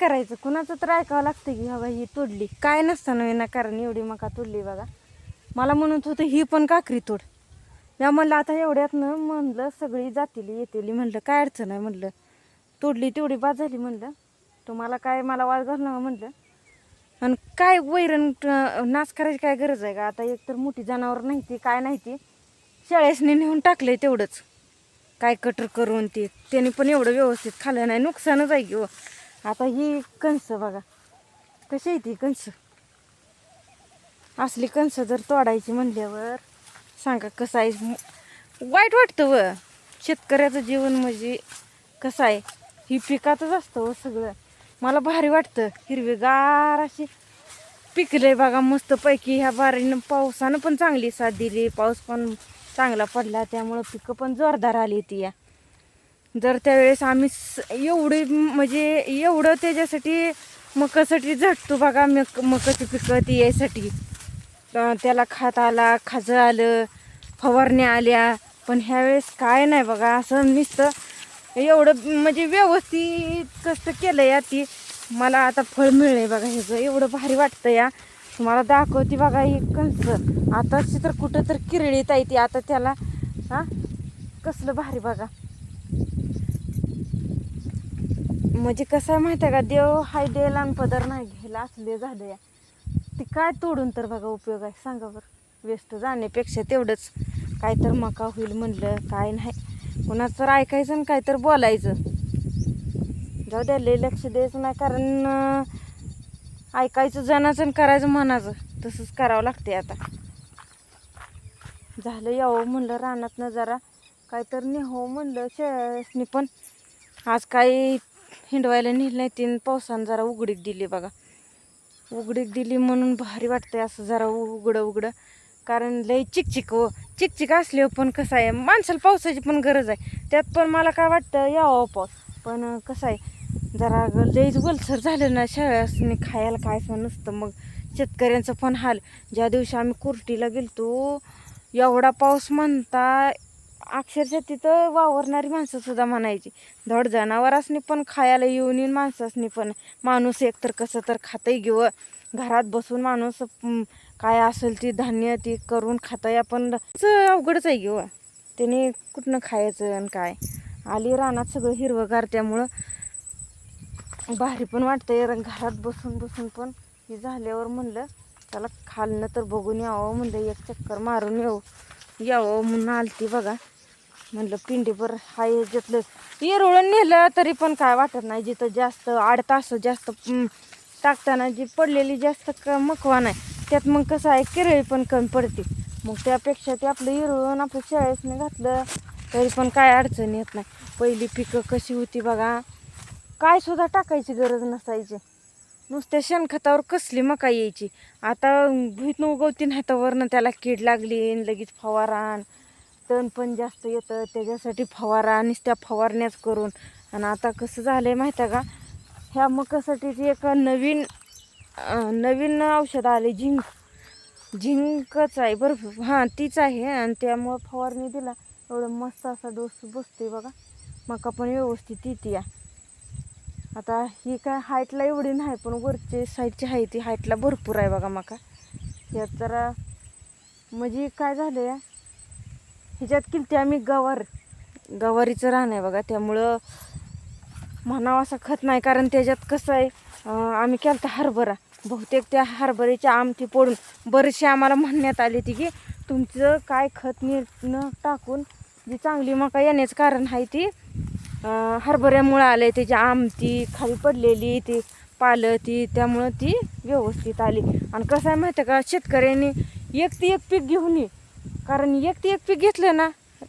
करायचं? कुणाचं तर ऐकावं लागतं की बाबा ही तोडली. काय नसताना विनाकारण एवढी मका तोडली बघा. मला म्हणत होतं ही पण काकरी तोड. या म्हणलं आता एवढ्यातनं म्हणलं सगळी जातील येतील. म्हणलं काय अडचण आहे म्हणलं. तोडली तेवढी बाद झाली म्हणलं. तुम्हाला काय मला वाद घालणार म्हणलं. आणि काय वैरण नाच करायची काय गरज आहे का? आता एक तर मोठी जनावर नाही ती काय नाही ती. शाळेसने नेऊन टाकले तेवढंच. काय कटर करून ते त्याने पण एवढं व्यवस्थित खाल्लं नाही. नुकसानच आहे की हो. आता ही कणस बघा. कशी आहे ती कणस? असली कणस जर तोडायची म्हणल्यावर सांगा कसं आहे? वाईट वाटतं व. शेतकऱ्याचं जीवन म्हणजे कसं आहे? ही पिकातच असतं व सगळं. मला भारी वाटतं. हिरवीगार अशी पिकले बघा. मस्तपैकी ह्या बारीनं पावसानं पण चांगली साथ दिली. पाऊस पण चांगला पडला. त्यामुळं पिकं पण जोरदार आली ती या. जर त्यावेळेस आम्ही एवढी म्हणजे एवढं त्याच्यासाठी मकासाठी झटतो बघा मक मकाची पिकं ती यायसाठी त्याला खात आला खाजं आलं फवारण्या आल्या पण ह्यावेळेस काय नाही बघा असं नुसतं एवढं म्हणजे व्यवस्थित कसं केलं या ती. मला आता फळ मिळलंय बघा ह्याचं एवढं भारी वाटतं या. तुम्हाला दाखवते बघा ही कंस आताची तर कुठं तर किरळीत आहे ती आता त्याला हां कसलं भारी बघा. म्हणजे कसं आहे माहिती आहे का? देव हाय देल आणि पदर नाही घ्यायला असले झालं. या ती काय तोडून तर बघा उपयोग आहे. सांगा बरं. वेस्ट जाण्यापेक्षा तेवढंच. काय तर मका होईल म्हणलं काय नाही. कोणाचं तर ऐकायचं आणि काय तर बोलायचं. जाऊ द्या लय लक्ष द्यायचं नाही कारण ऐकायचं जनाचं आणि करायचं म्हणाचं तसंच करावं लागते आता. झालं यावं म्हणलं रानातनं जरा. काय तर नेहो म्हणलं शेळ्यासनी पण. आज काही हिंडवायला नेलं नाही तीन पावसानं जरा उघडीक दिली बघा. उघडीक दिली म्हणून भारी वाटतंय असं जरा उघडं उघडं. कारण लई चिकचिक हो. चिकचिक असले पण कसं आहे माणसाला पावसाची पण गरज आहे. त्यात पण मला काय वाटतं यावं पाऊस. पण कसं आहे जरा ग- लईच वलसर झालं ना शाळासनी खायला काय नसतं. मग शेतकऱ्यांचं पण हाल. ज्या दिवशी आम्ही कुर्टीला गेलतो एवढा पाऊस म्हणता अक्षरशः तिथं वावरणारी माणसं सुद्धा म्हणायची धड जनावरांसनी पण खायला येऊन येऊन माणसासनी पण. माणूस एकतर कसं तर खातंय घेऊ घरात बसून माणूस काय असेल ती धान्य ती करून खाताय आपण. अवघडच आहे घेऊ त्याने कुठनं खायचं आणि काय? आली रानात सगळं हिरवंगार त्यामुळं. भारी पण वाटतंय घरात बसून बसून पण. हे झाल्यावर म्हणलं त्याला खालनं तर बघून यावं म्हणलं एक चक्कर मारून येऊ यावं म्हणून आलती बघा. म्हणलं पिंडीभर हाय ह्याच्यातलं येरवळून नेलं तरी पण काय वाटत नाही जिथं जास्त आठ तास जास्त टाकताना जी पडलेली जास्त क मकवा नाही त्यात मग कसं आहे किरळी पण कमी पडते. मग त्यापेक्षा ते आपलं येरवळून आपलं शाळेसने घातलं तरी पण काय अडचण येत नाही. पहिली पिकं कशी होती बघा काय सुद्धा टाकायची गरज नसायची. नुसत्या शेणखतावर कसली मका यायची. आता भुईतनं उगवती नाही तर वरनं त्याला कीड लागली लगेच फवारान. तण पण जास्त येतं त्याच्यासाठी फवारा नुसत्या फवारण्याच करून. आणि आता कसं झालं आहे माहीत आहे का? ह्या मकासाठी एक नवीन नवीन औषध आले झिंक. झिंकच आहे बरं हां तीच आहे. आणि त्यामुळं फवारणी दिला. एवढं मस्त असा डोस बसते बघा. मका पण व्यवस्थित येते या. आता ही काय हाईटला एवढी नाही पण वरची साईडची आहे ती. हाईटला भरपूर आहे बघा मका. यात जरा म्हणजे काय झालं या ह्याच्यात किलते आम्ही गवार गवारीचं रान आहे बघा. त्यामुळं म्हणावं असं खत नाही कारण त्याच्यात कसं आहे आम्ही केलं तर हरभरा. बहुतेक त्या हरभऱ्याची आमटी पडून बरेचशी आम्हाला म्हणण्यात आली ती की तुमचं काय खत नीट न टाकून जी चांगली मका येण्याचं कारण आहे ती हरभऱ्यामुळं आलं आहे त्याची आमटी खाली पडलेली ती पालं ती त्यामुळं ती व्यवस्थित आली. आणि कसं आहे माहिती आहे का शेतकऱ्यांनी एक ते एक पीक घेऊन ये. कारण एक ते एक पीक घेतलं ना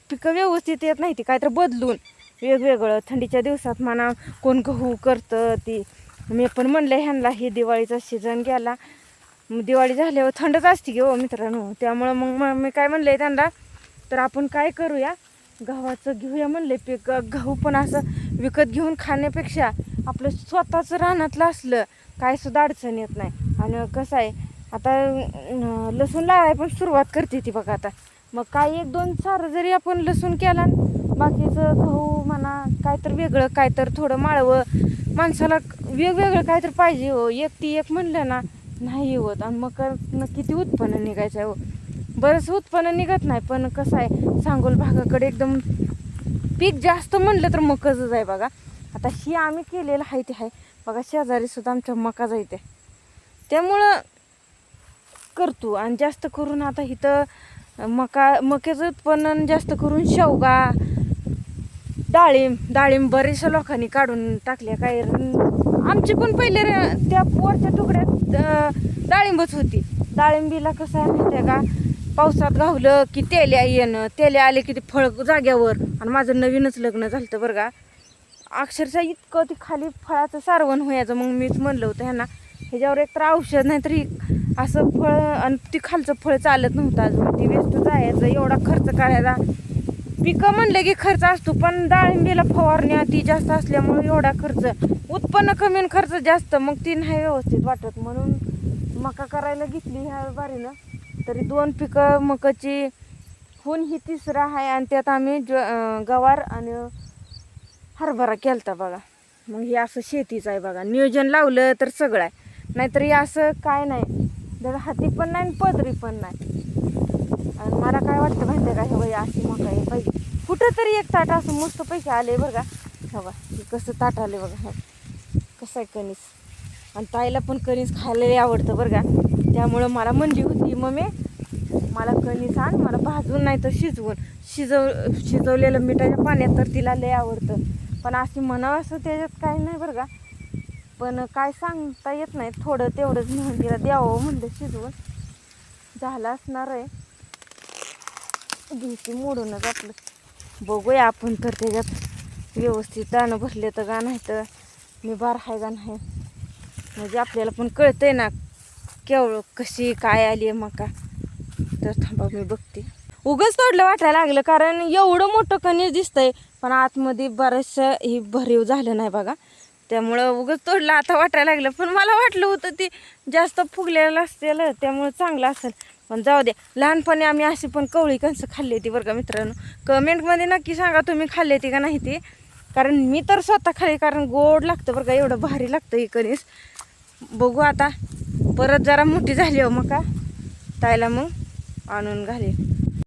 पिकं व्यवस्थित येत नाही ते काय तर बदलून. वेगवेगळं थंडीच्या दिवसात म्हणा कोण गहू करतं ती. मी पण म्हणलं ह्यांना हे दिवाळीचा सीझन गेला. मग दिवाळी झाल्यावर थंडच असते की हो मित्रांनो. त्यामुळं मग मग मी काय म्हणलं त्यांना तर आपण काय करूया? गव्हाचं घेऊया म्हणले पीक. गहू पण असं विकत घेऊन खाण्यापेक्षा आपलं स्वतःचं रानातलं असलं काय सुद्धा अडचण येत नाही. आणि कसं आहे आता लसूण लावाय पण सुरुवात करते ती बघा आता. मग काय एक दोन सारं जरी आपण लसूण केला बाकीचं गहू म्हणा काय तर वेगळं काय तर थोडं माळवं माणसाला वेगवेगळं काय तर पाहिजे हो. एक ती एक म्हणलं ना नाही होत. आणि मग किती उत्पन्न निघायचं आहे हो. बरंच उत्पन्न निघत नाही पण कसं आहे सांगोल भागाकडे एकदम पीक जास्त म्हणलं तर मकाच आहे बघा. आता ही आम्ही केलेलं आहे ते आहे. बघा शेजारी सुद्धा आमच्या मका जायते त्यामुळं करतो. आणि जास्त करून आता इथं मका मक्याचं उत्पन्न जास्त करून शेवगा डाळिंब डाळिंब बरेचशा लोकांनी काढून टाकल्या. काय आमची पण पहिले त्या वरच्या तुकड्यात डाळिंबच होती. डाळिंबीला कसं आहे माहिती का? पावसात घावलं की तेल्या येणं तेल्या आले की ते फळ जाग्यावर. आणि माझं नवीनच लग्न झालं होतं बरं का. अक्षरशः इतकं ते खाली फळाचं सारवण व्हायचं. मग मीच म्हणलं होतं ह्यांना ह्याच्यावर एक तर औषध नाही तरी असं फळ आणि ती खालचं फळ चालत नव्हतं अजून. ती वेस्ट जायचं एवढा खर्च करायचा. पिकं म्हणलं की खर्च असतो पण डाळिंबीला फवारण्या ती जास्त असल्यामुळे एवढा खर्च. उत्पन्न कमी आणि खर्च जास्त मग ती नाही व्यवस्थित वाटत. म्हणून मका करायला घेतली ह्या बारीनं. तरी दोन पिकं मकाची होऊन ही तिसरा आहे आणि त्यात आम्ही ज गवार आणि हरभरा केलता बघा. मग हे असं शेतीचं आहे बघा. नियोजन लावलं तर सगळं आहे. नाहीतर हे असं काय नाही. जर हाती पण नाही आणि पदरी पण नाही. आणि मला काय वाटतं माहिती आहे का हे बाई अशी मका आहे. पाहिजे कुठं तरी एक ताट असं मस्त पैसे आले बघा का. हे बघा कसं ताट आले बघा. हा कसं आहे कणीस. आणि ताईला पण कणीस खायला लय आवडतं बरं का. त्यामुळं मला म्हणली होती. मम्मी मला कणीस आण मला भाजून नाही तर शिजवून. शिजव शिजवलेलं मिठाच्या पाण्यात तर तिला लय आवडतं. पण अशी म्हणावं असं त्याच्यात काही नाही बरं का. पण काय सांगता येत नाही. थोडं तेवढंच म्हणून तिला द्यावं म्हणलं शिजवून. झालं असणार आहे. घ्यायची मोडूनच आपलं. बघूया आपण तर त्याच्यात व्यवस्थित दाणं भरले तर का नाही तर मी बार आहे का नाही. म्हणजे आपल्याला पण कळतंय ना केवळ कशी काय आली आहे मका. तर थांबा मी बघते. उगच तोडलं वाटायला लागलं कारण एवढं मोठं कणीस दिसतंय पण आतमध्ये बरंचसं ही भरीव झालं नाही बघा. त्यामुळं उगच तोडलं आता वाटायला लागलं. पण मला वाटलं होतं ती जास्त फुगलेलं असेल त्यामुळं चांगलं असेल. पण जाऊ द्या लहानपणी आम्ही अशी पण कवळी कणसं खाल्ली होती बरं का मित्रांनो. कमेंटमध्ये नक्की सांगा तुम्ही खाल्ली होती का नाही ती. कारण मी तर स्वतः खाल्ली कारण गोड लागतं बरं का एवढं भारी लागतं ही कणीस. बघू आता परत जरा मोठी झाली हो मग का ताईला मग आणून घाली